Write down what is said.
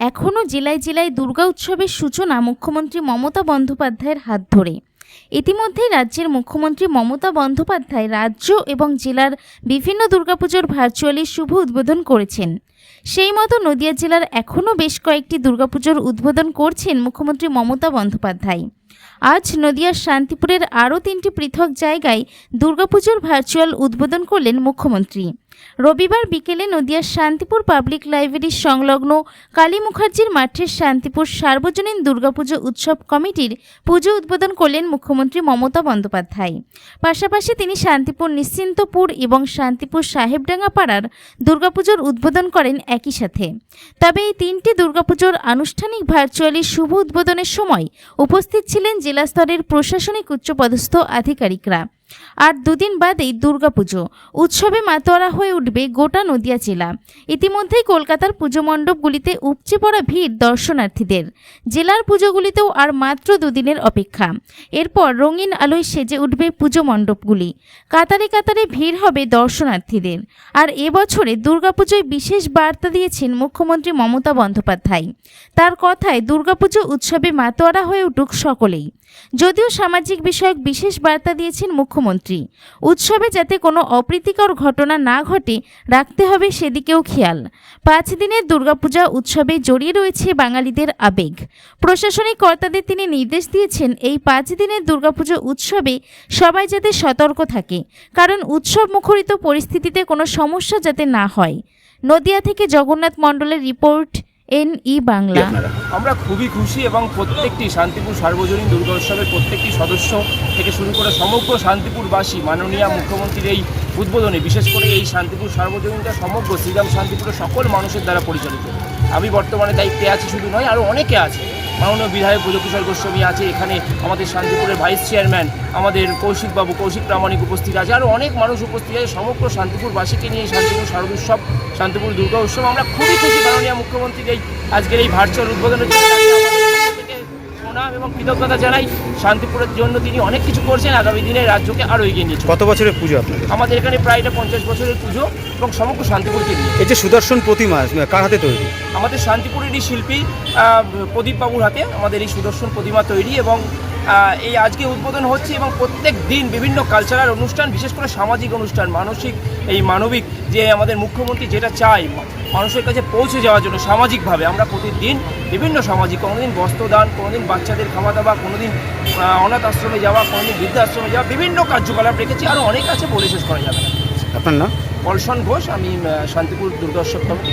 এখনও জেলায় জেলায় দুর্গা উৎসবের সূচনা মুখ্যমন্ত্রী মমতা বন্দ্যোপাধ্যায়ের হাত ধরে। ইতিমধ্যেই রাজ্যের মুখ্যমন্ত্রী মমতা বন্দ্যোপাধ্যায় রাজ্য এবং জেলার বিভিন্ন দুর্গাপুজোর ভার্চুয়ালি শুভ উদ্বোধন করেছেন। সেই মতো নদিয়া জেলার এখনও বেশ কয়েকটি দুর্গাপুজোর উদ্বোধন করছেন মুখ্যমন্ত্রী মমতা বন্দ্যোপাধ্যায়। আজ নদিয়ার শান্তিপুরের আরও তিনটি পৃথক জায়গায় দুর্গাপুজোর ভার্চুয়াল উদ্বোধন করলেন মুখ্যমন্ত্রী। রবিবার বিকেলে নদিয়ার শান্তিপুর পাবলিক লাইব্রেরির সংলগ্ন কালী মুখার্জির মাঠের শান্তিপুর সার্বজনীন দুর্গাপুজো উৎসব কমিটির পুজো উদ্বোধন করলেন মুখ্যমন্ত্রী মমতা বন্দ্যোপাধ্যায়। পাশাপাশি তিনি শান্তিপুর নিশ্চিন্তপুর এবং শান্তিপুর সাহেবডাঙ্গা পাড়ার দুর্গাপুজোর উদ্বোধন করেন একই সাথে। তবে এই তিনটি দুর্গাপুজোর আনুষ্ঠানিক ভার্চুয়ালি শুভ উদ্বোধনের সময় উপস্থিত ছিলেন জেলা স্তরের প্রশাসনিক উচ্চপদস্থ আধিকারিকরা। আর দুদিন বাদেই দুর্গাপুজো। উৎসবে মাতোয়ারা হয়ে উঠবে গোটা নদিয়া জেলা। ইতিমধ্যেই কলকাতার পুজো মণ্ডপগুলিতে উপচে পড়া ভিড় দর্শনার্থীদের। জেলার পুজোগুলিতেও আর মাত্র দুদিনের অপেক্ষা। এরপর রঙিন আলোয় সেজে উঠবে পুজো মণ্ডপগুলি। কাতারে কাতারে ভিড় হবে দর্শনার্থীদের। আর এবছরে দুর্গাপুজোয় বিশেষ বার্তা দিয়েছেন মুখ্যমন্ত্রী মমতা বন্দ্যোপাধ্যায়। তার কথায় দুর্গাপুজো উৎসবে মাতোয়ারা হয়ে উঠুক সকলেই। যদিও সামাজিক বিষয়ক বিশেষ বার্তা দিয়েছেন মুখ্যমন্ত্রী। উৎসবে যাতে কোনো অপ্রীতিকর ঘটনা না ঘটে, রাখতে হবে সেদিকেও খেয়াল। পাঁচ দিনের দুর্গাপূজা উৎসবে জড়িয়ে রয়েছে বাঙালিদের আবেগ। প্রশাসনিক কর্তাদের তিনি নির্দেশ দিয়েছেন এই পাঁচ দিনের দুর্গাপুজো উৎসবে সবাই যাতে সতর্ক থাকে, কারণ উৎসব মুখরিত পরিস্থিতিতে কোনো সমস্যা যাতে না হয়। নদিয়া থেকে জগন্নাথ মণ্ডলের রিপোর্ট এন ই বাংলা আমরা খুবই খুশি এবং প্রত্যেকটি শান্তিপুর সার্বজনীন দুর্গোৎসবের প্রত্যেকটি সদস্য থেকে শুরু করে সমগ্র শান্তিপুরবাসী মাননীয় মুখ্যমন্ত্রীর এই উদ্বোধনে বিশেষ করে এই শান্তিপুর সার্বজনীনটা সমগ্র শ্রীরাম শান্তিপুরের সকল মানুষের দ্বারা পরিচালিত। আমি বর্তমানে দায়িত্বে আছি শুধু নয় আরও অনেকে আছে। মাননীয় বিধায়ক ব্রজকিশোর গোস্বামী আছে, এখানে আমাদের শান্তিপুরের ভাইস চেয়ারম্যান আমাদের কৌশিকবাবু কৌশিক প্রামাণিক উপস্থিত আছে আরও অনেক মানুষ উপস্থিত আছে, সমগ্র শান্তিপুরবাসীকে নিয়ে শান্তিপুর শান্তিপুর শারদোৎসব শান্তিপুর দুর্গা উৎসব। আমরা খুবই খুশি মাননীয় মুখ্যমন্ত্রীর এই আজকের এই ভার্চুয়াল উদ্বোধনের জন্য তাকে আমাদের পক্ষ থেকে প্রণাম এবং কৃতজ্ঞতা জানাই। শান্তিপুরের জন্য তিনি অনেক কিছু করছেন আগামী দিনে রাজ্যকে আরও এগিয়ে নিয়েছে। কত বছরের পুজো আপনাদের? আমাদের এখানে প্রায় এটা পঞ্চাশ বছরের পুজো এবং সমগ্র শান্তিপুরকে নিয়ে। এই যে সুদর্শন প্রতিমা কার হাতে তৈরি? আমাদের শান্তিপুরেরই শিল্পী প্রদীপবাবুর প্রদীপ বাবুর হাতে আমাদের এই সুদর্শন প্রতিমা তৈরি এবং এই আজকে উদ্বোধন হচ্ছে এবং প্রত্যেক দিন বিভিন্ন কালচারাল অনুষ্ঠান বিশেষ করে সামাজিক অনুষ্ঠান মানসিক এই মানবিক যে আমাদের মুখ্যমন্ত্রী যেটা চাই মানুষের কাছে পৌঁছে যাওয়ার জন্য সামাজিকভাবে আমরা প্রতিদিন বিভিন্ন সামাজিক কোনোদিন বস্ত্রদান কোনোদিন বাচ্চাদের খাওয়া দাওয়া কোনোদিন অনাথ আশ্রমে যাওয়া কোনোদিন বৃদ্ধাশ্রমে যাওয়া বিভিন্ন কার্যকলাপ রেখেছি। আরও অনেক আছে বলে শেষ করা যাবে আপনার নাম? পলসন ঘোষ আমি শান্তিপুর দুর্গোৎসব কমিটি।